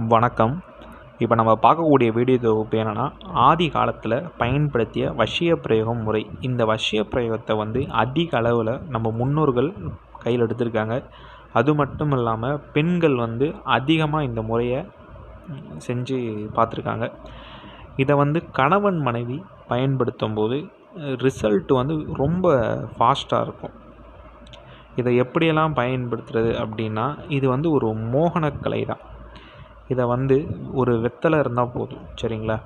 வணக்கம். இப்போ நம்ம பார்க்கக்கூடிய வீடியோ தொகுப்பு என்னென்னா ஆதி காலத்தில் பயன்படுத்திய வசிய பிரயோகம் முறை. இந்த வசிய பிரயோகத்தை வந்து அதிக அளவில் நம்ம முன்னோர்கள் கையில் எடுத்திருக்காங்க. அது மட்டும் இல்லாமல் பெண்கள் வந்து அதிகமாக இந்த முறையை செஞ்சு பார்த்துருக்காங்க. இதை வந்து கணவன் மனைவி பயன்படுத்தும் போது ரிசல்ட் வந்து ரொம்ப ஃபாஸ்ட்டாக இருக்கும். இதை எப்படியெல்லாம் பயன்படுத்துறது அப்படின்னா இது வந்து ஒரு மோகனக்கலை தான். இதை வந்து ஒரு வெத்தலை இருந்தால் போதும் சரிங்களா?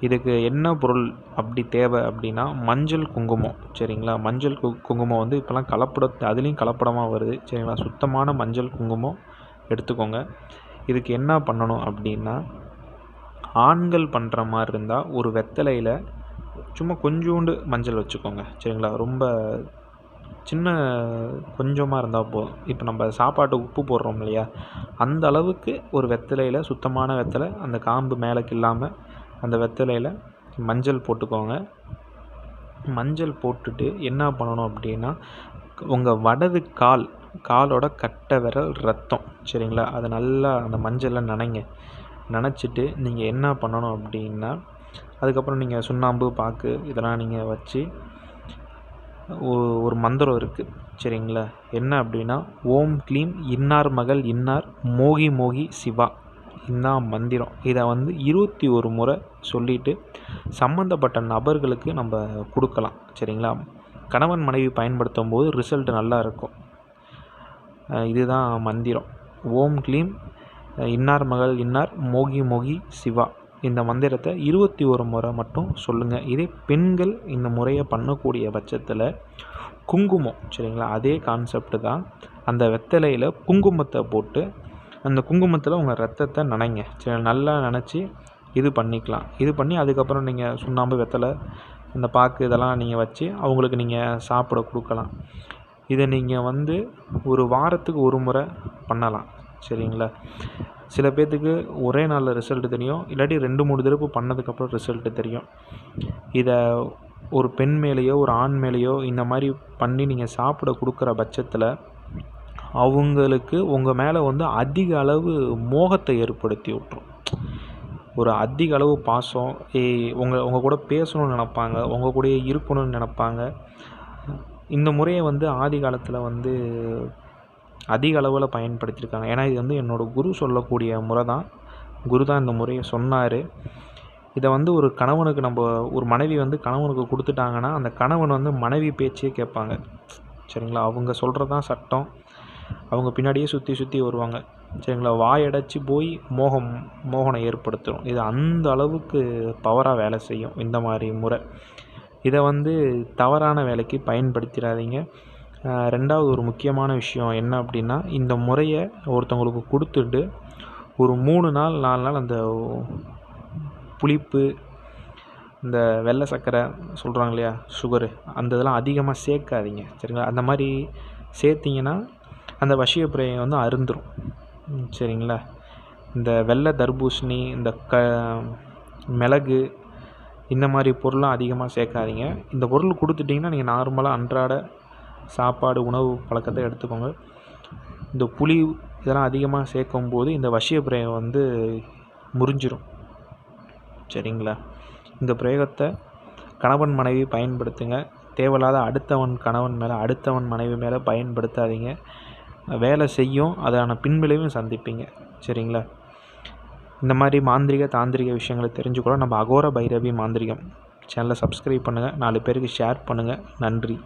இதுக்கு என்ன பொருள் அப்படி தேவை அப்படின்னா மஞ்சள் குங்குமம் சரிங்களா? மஞ்சள் கு குங்குமம் வந்து இப்போலாம் கலப்பட அதுலேயும் கலப்படமாக வருது சரிங்களா? சுத்தமான மஞ்சள் குங்குமம் எடுத்துக்கோங்க. இதுக்கு என்ன பண்ணணும் அப்படின்னா ஆண்கள் பண்ணுற மாதிரி இருந்தால் ஒரு வெத்தலையில் சும்மா கொஞ்சோண்டு மஞ்சள் வச்சுக்கோங்க சரிங்களா? ரொம்ப சின்ன கொஞ்சமாக இருந்தால் போதும் இப்போ நம்ம சாப்பாட்டுக்கு உப்பு போடுறோம் இல்லையா? அந்த அளவுக்கு ஒரு வெத்தலையில் சுத்தமான வெத்தலை அந்த காம்பு மேலே இல்லாமல் அந்த வெத்தலையில் மஞ்சள் போட்டுக்கோங்க. மஞ்சள் போட்டுட்டு என்ன பண்ணணும் அப்படின்னா உங்கள் வடது கால் காலோட கட்டை விரல் ரத்தம் சரிங்களா? அதை நல்லா அந்த மஞ்சளில் நனைங்க. நினச்சிட்டு நீங்கள் என்ன பண்ணணும் அப்படின்னா அதுக்கப்புறம் நீங்கள் சுண்ணாம்பு பாக்கு இதெல்லாம் நீங்கள் வச்சு ஒரு மந்திரம் இருக்குது சரிங்களா? என்ன அப்படின்னா ஓம் க்ளீம் இன்னார் மகள் இன்னார் மோகி மோகி சிவா. இதுதான் மந்திரம். இதை வந்து இருபத்தி ஒரு முறை சொல்லிவிட்டு சம்மந்தப்பட்ட நபர்களுக்கு நம்ம கொடுக்கலாம். சரிங்களா? கணவன் மனைவி பயன்படுத்தும் போது ரிசல்ட் நல்லா இருக்கும். இதுதான் மந்திரம். ஓம் க்ளீம் இன்னார் மகள் இன்னார் மோகி மோகி சிவா. இந்த மந்திரத்தை இருபத்தி ஒரு முறை மட்டும் சொல்லுங்கள் இதே பெண்கள் இந்த முறையை பண்ணக்கூடிய பட்சத்தில் குங்குமம் சரிங்களா? அதே கான்செப்ட் தான். அந்த வெத்தலையில் குங்குமத்தை போட்டு அந்த குங்குமத்தில் உங்கள் ரத்தத்தை நனைங்க. சரி நல்லா நினச்சி இது பண்ணிக்கலாம். இது பண்ணி அதுக்கப்புறம் நீங்கள் சுண்ணாம்பு வெத்தலை இந்த பாக்கு இதெல்லாம் நீங்கள் வச்சு அவங்களுக்கு நீங்கள் சாப்பிட கொடுக்கலாம். இதை நீங்கள் வந்து ஒரு வாரத்துக்கு ஒரு முறை பண்ணலாம். சரிங்களா? சில பேர்த்துக்கு ஒரே நாளில் ரிசல்ட்டு தெரியும். இல்லாட்டி ரெண்டு மூணு தடவை பண்ணதுக்கப்புறம் ரிசல்ட்டு தெரியும். இதை ஒரு பெண் மேலேயோ ஒரு ஆண் மேலேயோ இந்த மாதிரி பண்ணி நீங்கள் சாப்பிட கொடுக்குற பட்சத்தில் அவங்களுக்கு உங்கள் மேலே வந்து அதிக அளவு மோகத்தை ஏற்படுத்தி விட்ரும் ஒரு அதிக அளவு பாசம் ஏ உங்கள் உங்கள் கூட பேசணும்னு நினப்பாங்க உங்கள் கூடயே இருக்கணும்னு நினப்பாங்க. இந்த முறையை வந்து ஆதி காலத்தில் வந்து அதிக அளவில் பயன்படுத்தியிருக்காங்க ஏன்னா இது வந்து என்னோடய குரு சொல்லக்கூடிய முறை தான் குரு தான் இந்த முறையை சொன்னார். இதை வந்து ஒரு கணவனுக்கு நம்ம ஒரு மனைவி வந்து கணவனுக்கு கொடுத்துட்டாங்கன்னா அந்த கணவன் வந்து மனைவி பேச்சே கேட்பாங்க. சரிங்களா? அவங்க சொல்கிறது தான் சட்டம். அவங்க பின்னாடியே சுற்றி சுற்றி வருவாங்க. சரிங்களா? வாயடைச்சி போய் மோகம் மோகனை ஏற்படுத்தும் இது அந்த அளவுக்கு பவராக வேலை செய்யும். இந்த மாதிரி முறை. இதை வந்து தவறான வேலைக்கு பயன்படுத்திடாதீங்க. ரெண்டாவது ஒரு முக்கியமான விஷயம் என்ன அப்படின்னா இந்த முறையை ஒருத்தவங்களுக்கு கொடுத்துட்டு ஒரு மூணு நாள் நாலு நாள் அந்த புளிப்பு இந்த வெள்ளை சர்க்கரை சொல்கிறாங்க இல்லையா சுகரு அந்த இதெல்லாம் அதிகமாக சேர்க்காதீங்க சரிங்களா? அந்த மாதிரி சேர்த்திங்கன்னா அந்த வசிய பிரயம் வந்து அருந்துடும் சரிங்களா? இந்த வெள்ளை தர்பூசணி இந்த க மிளகு இந்த மாதிரி பொருள்லாம் அதிகமாக சேர்க்காதீங்க. இந்த பொருள் கொடுத்துட்டிங்கன்னா நீங்கள் நார்மலாக அன்றாட சாப்பாடு உணவு பழக்கத்தை எடுத்துக்கோங்க. இந்த புளி இதெல்லாம் அதிகமாக சேர்க்கும் போது இந்த வசிய பிரயோகம் வந்து முறிஞ்சிடும் சரிங்களா? இந்த பிரயோகத்தை கணவன் மனைவி பயன்படுத்துங்க. தேவையில்லாத அடுத்தவன் கணவன் மேலே அடுத்தவன் மனைவி மேலே பயன்படுத்தாதீங்க. வேலை செய்யும் அதான பின்விளைவும் சந்திப்பீங்க. சரிங்களா? இந்த மாதிரி மாந்திரிக தாந்திரிக விஷயங்களை தெரிஞ்சுக்கூட நம்ம அகோர பைரவி மாந்திரிகம் சேனலை சப்ஸ்கிரைப் பண்ணுங்கள் நாலு பேருக்கு ஷேர் பண்ணுங்கள் நன்றி.